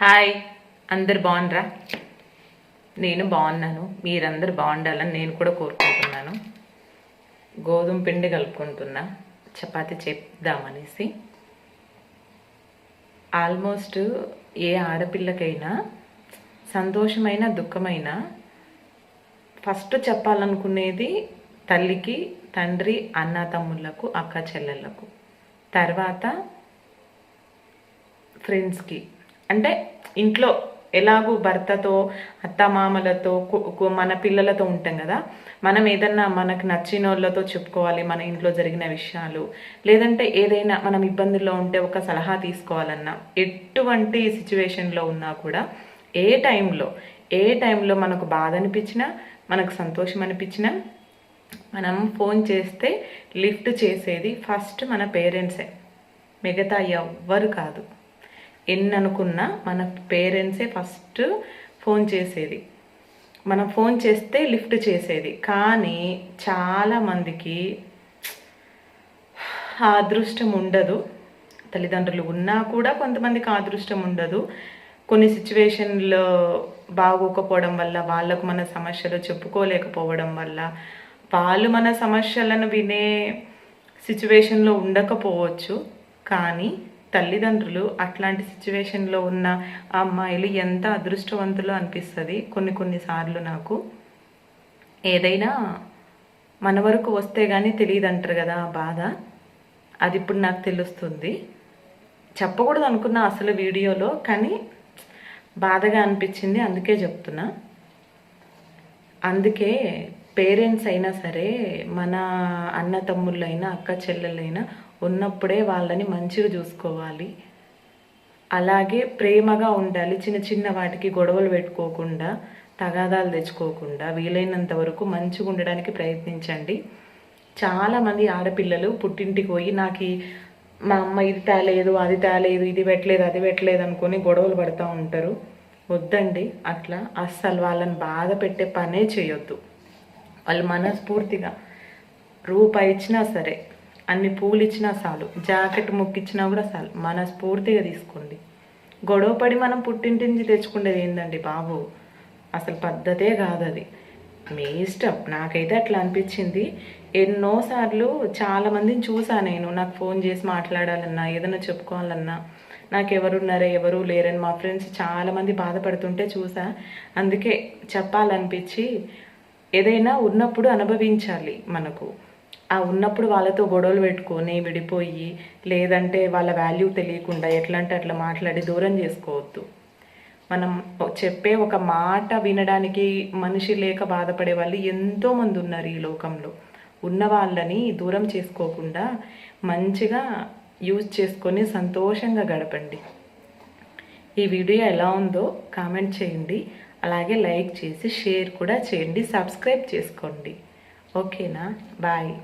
Hi అందరు బాగుండ్రా? నేను బాగున్నాను మీరందరు బాగుండాలని నేను కూడా కోరుకుంటున్నాను. గోధుమ పిండి కలుపుకుంటున్నా చపాతి చేద్దామనేసి. ఆల్మోస్ట్ ఏ ఆడపిల్లకైనా సంతోషమైన దుఃఖమైన ఫస్ట్ చెప్పాలనుకునేది తల్లికి తండ్రి అన్న తమ్ముళ్ళకు అక్క చెల్లెళ్ళకు. తర్వాత ఫ్రెండ్స్కి. అంటే ఇంట్లో ఎలాగూ భర్తతో అత్తమామలతో కు- మన పిల్లలతో ఉంటాం కదా. మనం ఏదన్నా మనకు నచ్చిన వాళ్ళతో చెప్పుకోవాలి మన ఇంట్లో జరిగిన విషయాలు. లేదంటే ఏదైనా మనం ఇబ్బందుల్లో ఉంటే ఒక సలహా తీసుకోవాలన్నా ఎటువంటి సిచ్యువేషన్లో ఉన్నా కూడా ఏ టైంలో ఏ టైంలో మనకు బాధ అనిపించినా మనకు సంతోషం అనిపించినా మనం ఫోన్ చేస్తే లిఫ్ట్ చేసేది ఫస్ట్ మన పేరెంట్సే. మిగతా ఎవ్వరు కాదు. ఎన్ని అనుకున్నా మన పేరెంట్సే ఫస్ట్ ఫోన్ చేసేది. మనం ఫోన్ చేస్తే లిఫ్ట్ చేసేది. కానీ చాలా మందికి ఆ అదృష్టం ఉండదు. తల్లిదండ్రులు ఉన్నా కూడా కొంతమందికి అదృష్టం ఉండదు. కొన్ని సిచ్యువేషన్లో బాగోకపోవడం వల్ల వాళ్ళకు మన సమస్యలు చెప్పుకోలేకపోవడం వల్ల వాళ్ళు మన సమస్యలను వినే సిచ్యువేషన్లో ఉండకపోవచ్చు. కానీ తల్లిదండ్రులు అట్లాంటి సిచ్యువేషన్లో ఉన్న ఆ అమ్మాయిలు ఎంత అదృష్టవంతులు అనిపిస్తుంది? కొన్ని కొన్నిసార్లు నాకు. ఏదైనా మన వరకు వస్తే కానీ తెలియదు అంటారు కదా ఆ బాధ. అది ఇప్పుడు నాకు తెలుస్తుంది. చెప్పకూడదు అనుకున్నా అసలు వీడియోలో కానీ బాధగా అనిపించింది అందుకే చెప్తున్నా. అందుకే పేరెంట్స్ అయినా సరే మన అన్న తమ్ముళ్ళైనా అక్క చెల్లెలైనా ఉన్నప్పుడే వాళ్ళని మంచిగా చూసుకోవాలి. అలాగే ప్రేమగా ఉండాలి. చిన్న చిన్న వాటికి గొడవలు పెట్టుకోకుండా తగాదాలు తెచ్చుకోకుండా వీలైనంత వరకు మంచిగా ఉండడానికి ప్రయత్నించండి. చాలామంది ఆడపిల్లలు పుట్టింటికి పోయి నాకు మా అమ్మ ఇది తేలేదు అది తేలేదు ఇది పెట్టలేదు అది పెట్టలేదు అనుకొని గొడవలు పడుతూ ఉంటారు. వద్దండి అట్లా అస్సలు వాళ్ళని బాధ పెట్టే పనే చేయొద్దు. వాళ్ళు మనస్ఫూర్తిగా రూపాయి ఇచ్చినా సరే అన్ని పూలు ఇచ్చినా చాలు జాకెట్ ముక్కిచ్చినా కూడా చాలు. మనస్ఫూర్తిగా తీసుకోండి. గొడవపడి మనం పుట్టింటి నుంచి తెచ్చుకునేది ఏందండి బాబు? అసలు పద్ధతే కాదు అది మీ ఇష్టం. నాకైతే అట్లా అనిపించింది. ఎన్నోసార్లు చాలా మందిని చూసా నేను. నాకు ఫోన్ చేసి మాట్లాడాలన్నా ఏదైనా చెప్పుకోవాలన్నా. నాకు ఎవరున్నారో ఎవరు లేరని మా ఫ్రెండ్స్ చాలామంది బాధపడుతుంటే చూసా. అందుకే చెప్పాలనిపించి ఏదైనా ఉన్నప్పుడు అనుభవించాలి మనకు. ఉన్నప్పుడు వాళ్ళతో గొడవలు పెట్టుకొని విడిపోయి లేదంటే వాళ్ళ వాల్యూ తెలియకుండా ఎట్లా అంటే అట్లా మాట్లాడి దూరం చేసుకోవద్దు. మనం చెప్పే ఒక మాట వినడానికి మనిషి లేక బాధపడే వాళ్ళు ఎంతోమంది ఉన్నారు ఈ లోకంలో. ఉన్న వాళ్ళని దూరం చేసుకోకుండా మంచిగా యూజ్ చేసుకొని సంతోషంగా గడపండి. ఈ వీడియో ఎలా ఉందో కామెంట్ చేయండి. అలాగే లైక్ చేసి షేర్ కూడా చేయండి. సబ్స్క్రైబ్ చేసుకోండి. ఓకేనా? బాయ్.